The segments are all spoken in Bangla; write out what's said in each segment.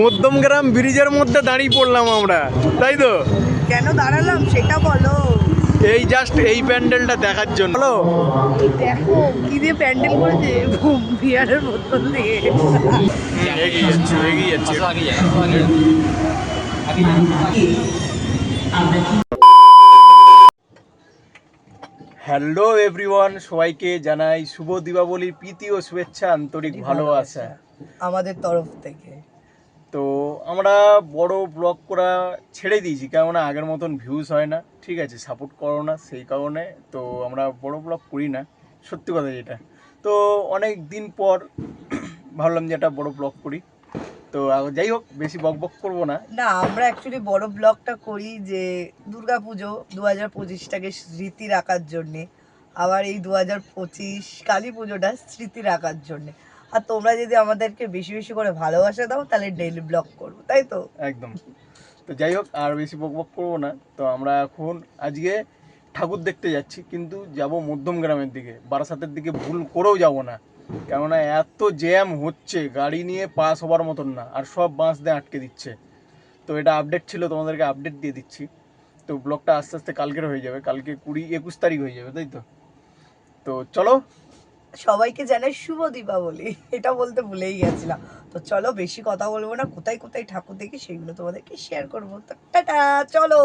মধ্যমগ্রাম ব্রিজের মধ্যে দাঁড়িয়ে পড়লাম আমরা তাই তো? কেন দাঁড়ালাম? সেটা বলো। এই জাস্ট এই প্যান্ডেলটা দেখার জন্য। হ্যালো দেখো কি দিয়ে প্যান্ডেল করেছে? বিয়ারের বোতল দিয়ে। এগিয়ে যাচ্ছে এগিয়ে যাচ্ছে হ্যালো এভরিওয়ান সবাইকে জানাই শুভ দীপাবলির প্রীতি ও শুভেচ্ছা আন্তরিক ভালোবাসা। আমাদের তরফ থেকে। তো আমরা বড় ব্লগ করা ছেড়ে দিয়েছি, কেননা আগের মতন ভিউজ হয় না। ঠিক আছে সাপোর্ট করো না সেই কারণে, তো আমরা বড় ব্লগ করি না। সত্যি কথা যেটা। তো অনেক দিন পর ভাবলাম যে একটা বড় ব্লগ করি। তো যাই হোক, বেশি বক বক করব না। না, আমরা অ্যাকচুয়ালি বড় ব্লগটা করি যে দুর্গা পুজো দু হাজার পঁচিশটাকে স্মৃতি রাখার জন্যে, আবার এই দু হাজার পঁচিশ কালী পুজোটা স্মৃতি রাখার জন্যে। আর তোমরা যদি আমাদেরকে বেশি বেশি করে ভালোবাসা দাও, তাহলে ডেইলি ব্লগ করব, তাই তো? একদম। তো যাই হোক, আর বেশি বক বক করব না। তো আমরা এখন আজকে ঠাকুর দেখতে যাচ্ছি, কিন্তু যাব মধ্যম গ্রামের দিকে। বারাসাতের দিকে ভুল করেও যাব না। কেননা এত জ্যাম হচ্ছে, গাড়ি নিয়ে পাস হবার মতন না, আর সব বাঁশ দিয়ে আটকে দিচ্ছে। তো এটা আপডেট ছিল, তোমাদেরকে আপডেট দিয়ে দিচ্ছি। তো ব্লগটা আস্তে আস্তে কালকের হয়ে যাবে, কালকে কুড়ি একুশ তারিখ হয়ে যাবে, তাই তো? তো চলো সবাইকে জানাই শুভ দীপাবলি। এটা বলতে ভুলেই গেছিলাম। তো চলো বেশি কথা বলব না। কোথায় কোথায় ঠাকুর দেখি সেগুলো তোমাদেরকে শেয়ার করব। টাটা চলো।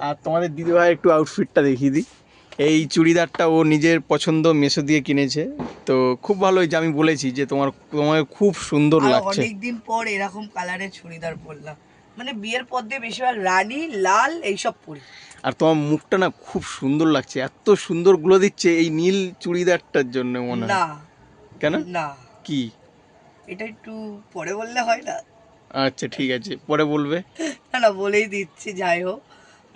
আর তোমাদের দিদিভাই একটু আউটফিটটা দেখিয়ে দিই। এই চুড়িদারটা ও নিজের পছন্দ মেশো দিয়ে কিনেছে। তো খুব ভালো হয়েছে। আমি বলেছি যে তোমার তোমার খুব সুন্দর লাগছে। অনেকদিন পর এরকম কালারের চুড়িদার পরলাম। মানে বিয়ের পর দিয়ে বেশিরভাগ রানী লাল এইসব পরি। আর তোমার মুখটা না খুব সুন্দর লাগছে। এত সুন্দরগুলো দিচ্ছে এই নীল চুড়িদারটার জন্য মনে হয়। না। কেন? না। কি? এটা একটু পরে বললে হয় না। আচ্ছা ঠিক আছে। পরে বলবে। না না বলেই দিচ্ছি যাই হোক।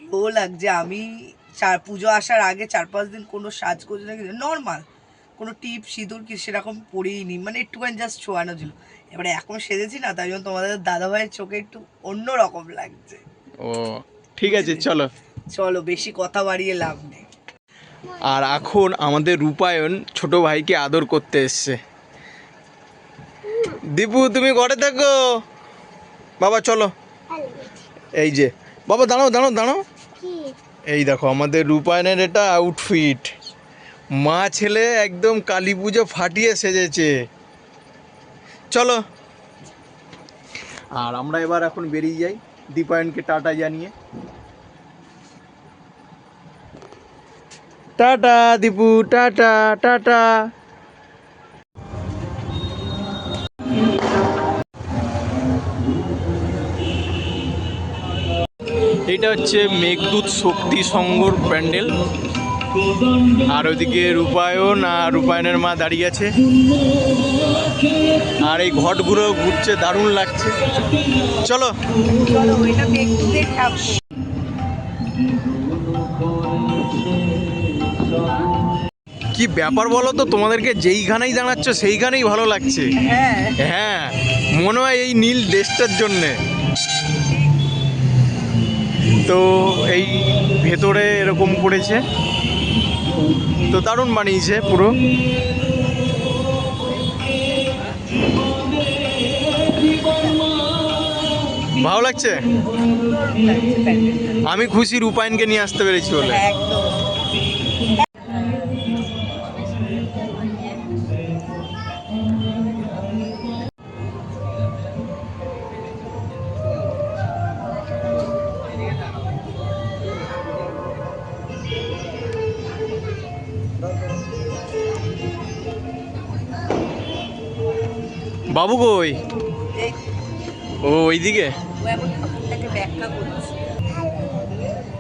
ও লাগছে আমি চার পুজো আসার আগে চার পাঁচ দিন কোনো সাজগোজ নর্মাল কোনো টিপ সিঁদুর কি সেরকম পরিনি মানে একটুখানি জাস্ট ছোঁয়ানো ছিল। এবারে এখন সেজেছি না তাই জন্য তোমাদের দাদা ভাইয়ের চোখে একটু অন্য রকম লাগছে। ও ঠিক আছে চলো। চলো বেশি কথা বাড়িয়ে লাভ নেই। আর এখন আমাদের রূপায়ণ ছোট ভাইকে আদর করতে এসছে। দীপু তুমি ঘরে থাকো। বাবা চলো। এই যে বাবা দাঁড়াও দাঁড়াও দাঁড়াও। এই দেখো আমাদের রূপায়ণের এটা আউটফিট মা ছেলে একদম কালী পুজো ফাটিয়ে সেজেছে। চলো। আর আমরা এবার এখন বেরিয়ে যাই দীপায়নকে টাটা জানিয়ে। Tata Dipu tata tata. এটা হচ্ছে মেঘদূত শক্তি সংঘর প্যান্ডেল। আর ওইদিকে রূপায়ণ আর রূপায়ণের মা দাঁড়িয়ে আছে। আর এই ঘটগুলো ঘুরছে দারুণ লাগছে। চলো। কি ব্যাপার বলো তো? তোমাদেরকে যেইখানেই দাঁড়াচ্ছ সেইখানেই ভালো লাগছে। হ্যাঁ। হ্যাঁ মনে হয় এই নীল দেশটার জন্যে। তো এই ভেতরে এরকম করেছে তো দারুণ বানিয়েছে পুরো। ভালো লাগছে লাগছে। আমি খুশি রূপায়ণকে নিয়ে আসতে পেরেছি বলে। একদম। বাবু কই? ও ওইদিকে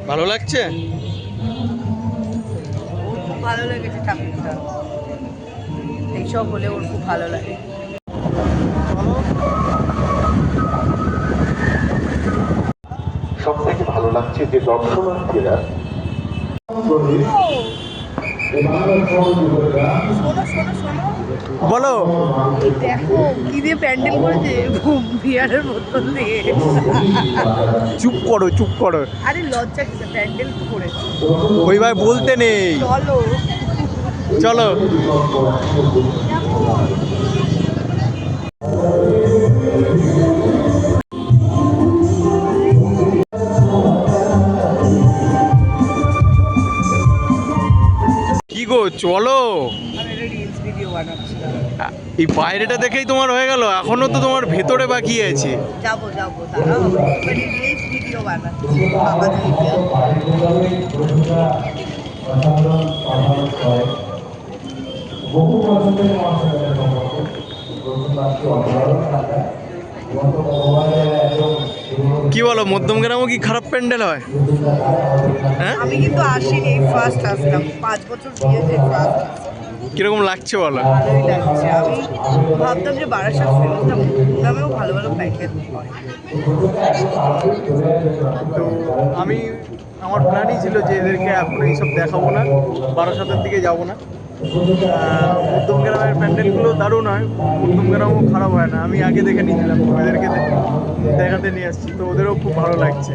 ভালো লাগছে? ওর খুব ভালো লেগেছে ঠাকুরটা এইসব হলে ওর খুব ভালো লাগে সব থেকে ভালো লাগছে যে দর্শনার্থীরা শোনো শোনো শোনো। বলো। দেখো কি দিয়ে প্যান্ডেল করেছে? বিয়ারের বোতল দিয়ে। চুপ করো চুপ করো। আরে লজ্জা কিসে প্যান্ডেল করেছে। ওই ভাই বলতে নেই। চলো। চলো। কি গো চলো। ভিডিও বানাচ্ছিলাম এই বাইরেটা দেখেই তোমার হয়ে গেল এখনও তো তোমার ভেতরে বাকি আছে। যাব যাব দাঁড়াও ভিডিও বানাচ্ছি বাবা থেকে কি বলো মধ্যমগ্রামও কি খারাপ প্যান্ডেল হয়? হ্যাঁ আমি কিন্তু আসিনি ফার্স্ট আসলাম পাঁচ বছর বিয়েতে ফার্স্ট কীরকম লাগছে বলো? ভালোই লাগছে। আমি ভাবতাম যে বারাসাত নামেও ভালো ভালো প্যাকেট হয় তো আমি আমার প্ল্যানই ছিল যে এদেরকে এখন এইসব দেখাবো না বারাসাতের দিকে যাব না। আহ, মধ্যমগ্রামের প্যান্ডেলগুলো দারুণ হয় মধ্যমগ্রামও খারাপ হয় না। আমি আগে দেখে নিয়েছিলাম দে- দেখাতে নিয়ে আসছি তো ওদেরও খুব ভালো লাগছে।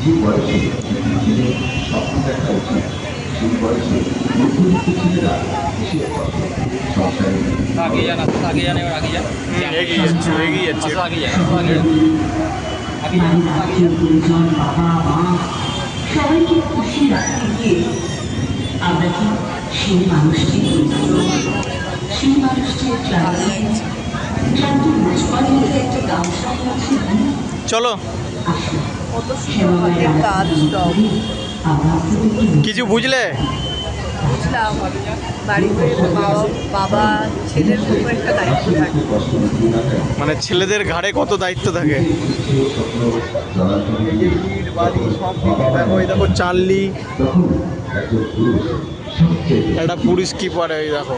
যে বয়সে ছেলে স্বপ্ন দেখা উচিত সেই বয়সে মধ্যবিত্ত ছেলেরা কিসের আগে যান আগে যান এবার এগিয়ে যাচ্ছে এগিয়ে যাচ্ছে চলো। কিছু বুঝলে? বুঝলাম বাড়িতে বাবা ছেলের উপর একটা দায়িত্ব থাকে। মানে ছেলেদের ঘাড়ে কত দায়িত্ব থাকে? দেখো পুরুষ একটা পুলিশ কি পারে এই দেখো।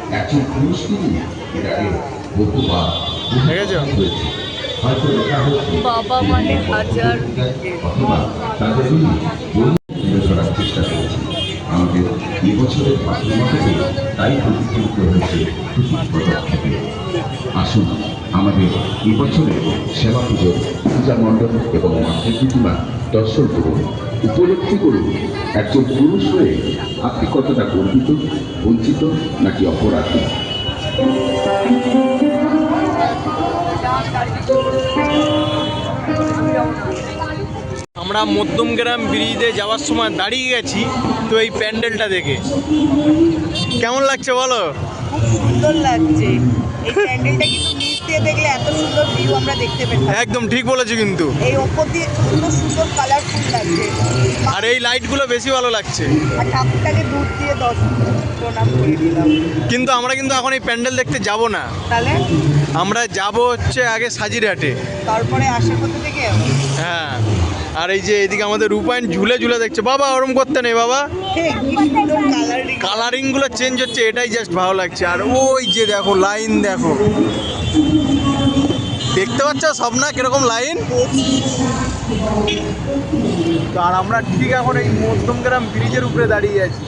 ঠিক হয়েছে বাবা মানে হাজার আমাদের এবছরের মাতৃমাতাকে তাই প্রতিফলিত হয়েছে খুশি পদক্ষেপে। আসুন, আমাদের এবছরের সেবা পুজোর পূজা মণ্ডপ এবং মাঠের প্রতিমা দর্শন করুন, উপলব্ধি করুন। একজন পুরুষ হয়ে আপনি কতটা গর্বিত, বঞ্চিত নাকি অপরাধী? আমরা মধ্যমগ্রাম ব্রিজে যাওয়ার সময় দাঁড়িয়ে গেছি তো এই প্যান্ডেলটা দেখে। কেমন লাগছে বলো? খুব সুন্দর লাগছে। এই প্যান্ডেলটা কিন্তু নিচ দিয়ে দেখলে এত সুন্দর ভিউ আমরা দেখতে পেতাম। একদম ঠিক বলেছ কিন্তু। এই ওপর দিয়ে সুন্দর সুন্দর কালারফুল লাগছে। আর এই লাইটগুলো বেশি ভালো লাগছে। আর ঠাকুরটাকে দুধ দিয়ে দশ প্রণাম করে দিলাম। কিন্তু আমরা কিন্তু এখন এই প্যান্ডেল দেখতে যাব না। তাহলে? আমরা যাব হচ্ছে আগে সাজিরহাটে। তারপরে কোথা থেকে হ্যাঁ। আর এই যে এদিকে আমাদের রূপায়ণ ঝুলে ঝুলে দেখছে। বাবা ওরম করতে নেই বাবা। কালারিং কালারিংগুলো চেঞ্জ হচ্ছে এটাই জাস্ট ভালো লাগছে। আর ওই যে দেখো লাইন দেখো। দেখতে পাচ্ছ সব না কীরকম লাইন তো আর আমরা ঠিক এখন এই মধ্যমগ্রাম ব্রিজের উপরে দাঁড়িয়ে আছি।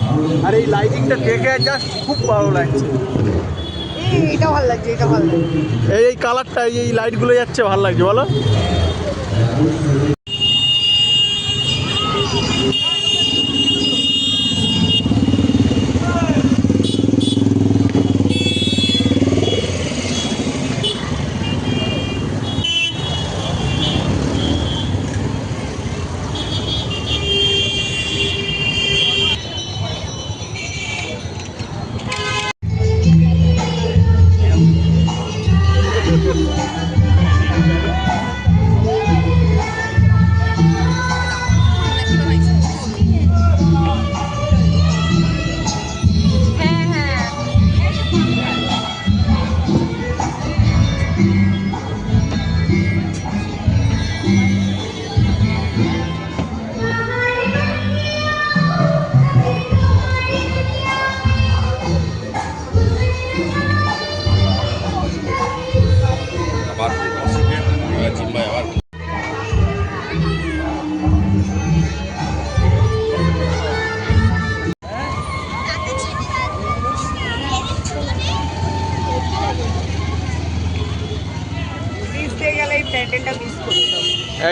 আর এই লাইটিংটা দেখে জাস্ট খুব ভালো লাগছে। এটা ভালো লাগছে এটা ভালো লাগছে। এই এই কালারটা এই এই লাইটগুলো যাচ্ছে ভালো লাগছে বলো।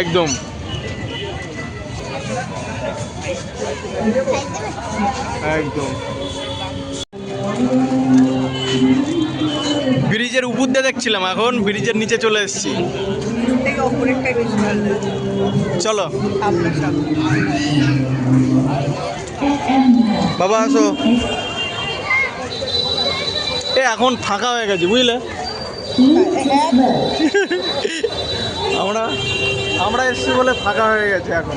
একদম। একদম। ব্রিজের উপর দিয়ে দেখছিলাম এখন ব্রিজের নিচে চলে এসেছি। চলো। বাবা আসো। এ এখন ফাঁকা হয়ে গেছে বুঝলে? আমরা আমরা এসছি বলে ফাঁকা হয়ে গেছে এখন।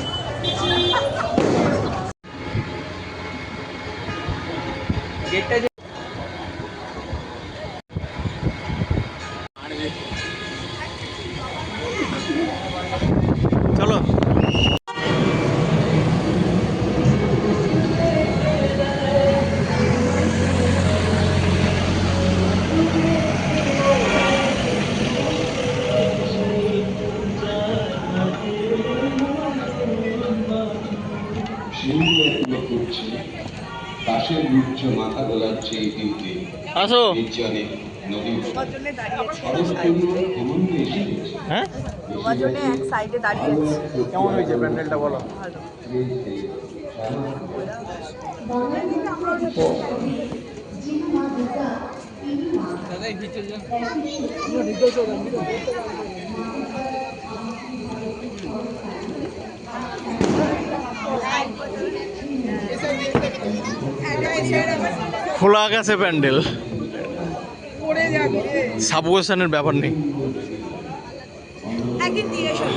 পাশের উচ্চ মাথা গোলাচ্ছে এই দিনটি আসো। নির্জনে এসে হ্যাঁ? তোমার জন্য এক সাইডে দাঁড়িয়েছি কেমন হয়েছে প্যান্ডেলটা বলো? খোলা আকাশে প্যান্ডেল। সাবওয়েশনের ব্যাপার নেই। একদিন দিয়ে এসো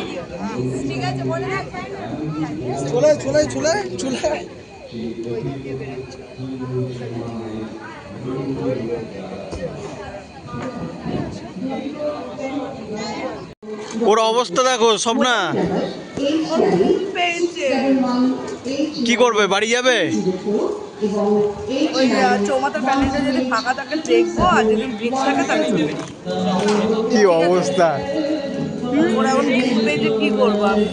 ঠিক আছে বলে রাখ। ওর অবস্থা দেখো সব না কি করবে বাড়ি যাবে? ওই আহ, প্যান্ডেলটা যদি ফাঁকা থাকে দেখব আর যদি ব্রিজ থাকে তাহলে চলে কি অবস্থা? ওরা এখন যে কি করব আমি?